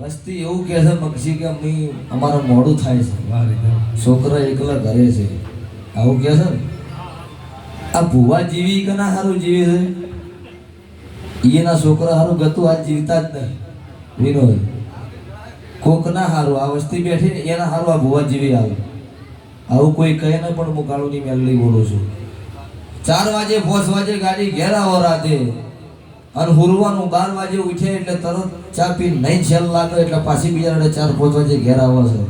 વસ્તી એવું કહે છે મક્ષી કે અમે અમારું મોડું થાય છે. છોકરા એકલા ઘરે છે. આવું કહે છે ને? આ ભુવા જીવી કે સારું જીવે છે એના છોકરા સારું ગતું આ જીવતા જ નહીં. વિનોદ કોક ના સારું આ વસ્તી બેઠી એના સારું આ ભુવા જીવી આવે. આવું કોઈ કહે ને, પણ હું કાળુની મેલડી બોલું છું. ચાર વાજે પાંચ વાજે ગાડી ઘેર આવો રાતે અને હુરવાનું બાર વાગે ઉઠે એટલે તરત ચા પી નહીં છેલ લાગે એટલે પાછી બીજા ચાર, પાંચ વાજે ઘેર આવે છે.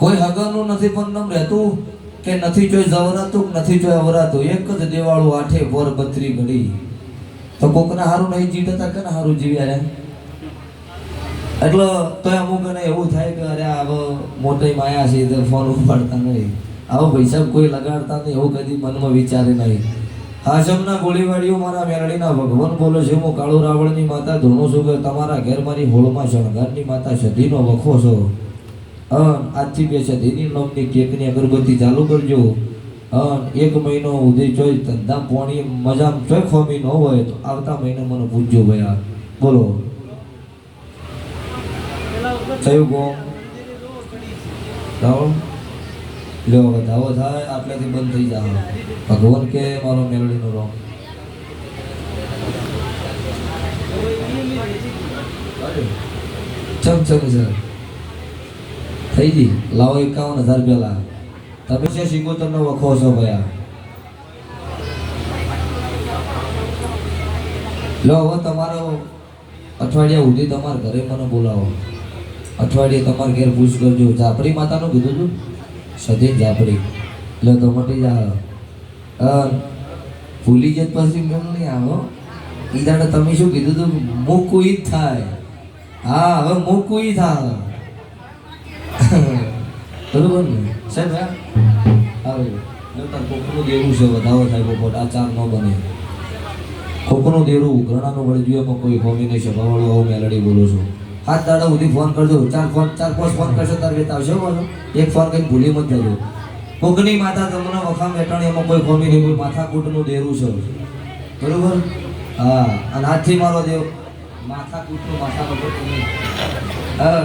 કોઈ હગરનું નથી પણ નમ રહેતું? કે નથી જોઈ જવરાતું નથી જોઈ અવરાતું. એક જ દેવાળું આઠે વર બત્રી ઘડી. તો કોકને હારું નહીં જીવતા કે હારું જીવ્યા રે? એટલે તો અમુક ને એવું થાય કે અરે હવે મોટી માયા છે તો ફોન ઉપાડતા નહીં. આવો પૈસા કોઈ લગાડતા નહીં, એવું કદી મનમાં વિચારે નહીં. આશમના ગોળીવાડીઓ મારા મેરડીના ભગવાન બોલે છે, હું કાળુ રાવણની માતા ધોણું છું કે તમારા ઘેર મારી હોળમાં શણગારની માતા સધીનો વખો છો. અન આજથી બે ધીની નોમની કેકની અગરબત્તી ચાલુ કરજો. અન એક મહિનો ઉધી જોઈ, ધંધા પોણી મજા જોઈ ખોમી ન હોય તો આવતા મહિને મને પૂછજો ભયા બોલો. થયું ગોમ રાવણ લ્યો, હવે ધાવો થાય, આટલેથી બંધ થઈ જાય ભગવાન કે મારો મેળવીનો રોગ. ચમ ચમ સર થઈ ગઈ. લાવો એકાવન હજાર રૂપિયા પેલા. તમે છે સિંગોતરનો વખો છો ભયા. લો હવે તમારો અઠવાડિયા સુધી તમારા ઘરે મને બોલાવો. અઠવાડિયે તમારા ઘેર પૂછ કરજો. જાપડી માતાનું કીધું હતું સજીન જાપડી એટલે તો મટી જા અ, ભૂલી જત પછી મેં નહીં આવો. દાડે તમે શું કીધું હતું મૂકું ઈ થાય. હા હવે મૂકું થાય. બરોબર ને? સાહેબ, હા? આવે નહીતર કોકનું દેવું છે, વધારો થાય પોપટ. આ ચાર ન બને. કોકનું દેરું ઘરણાનું વળી એમાં કોઈ છે ભવાળું આવું, મેલડી બોલું છું. હાથ દાડા સુધી ફોન કરજો. ચાર ફોન, ચાર પાંચ ફોન કરશો તાર વેત આવશે બોલો એક ફોન કંઈક ભૂલી મત જજો. કોકની માતા તમને વખામ વેટાણી એમાં કોઈ ખોમી નહીં, કોઈ માથાકૂટનું દેરું છે. બરોબર? હા, અને હાથથી મારો દેવ. માથાકૂટનું માથાકૂટ નહીં હા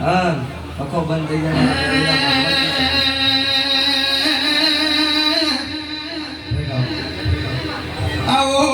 હા. પક્કો બંધ થઈ જાય. આવો.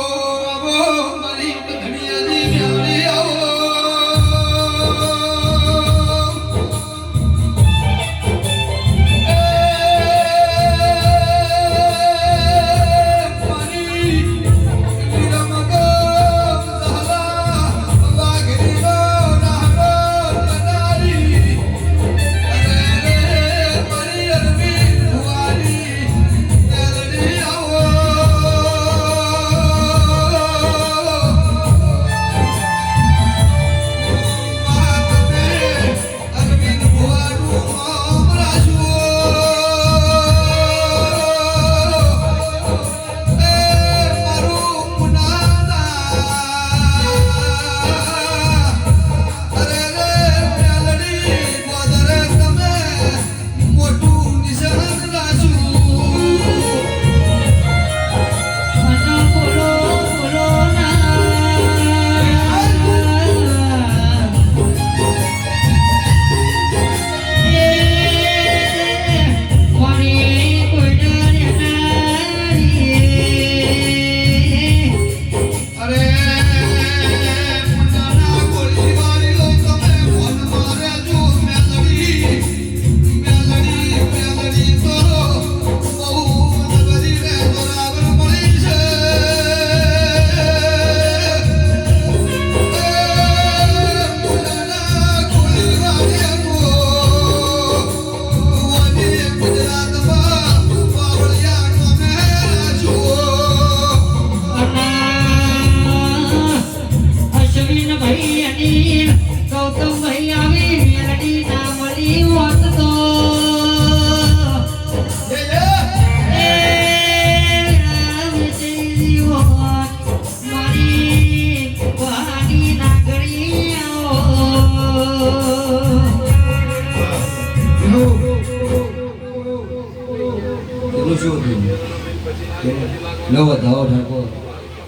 નવો વધાવો ઠાકોર.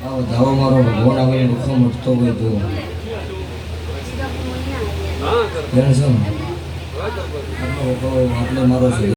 આ વધાવો મારો ભગવાન આવીને દુઃખો મટતો હોય તો. આટલો મારો છે.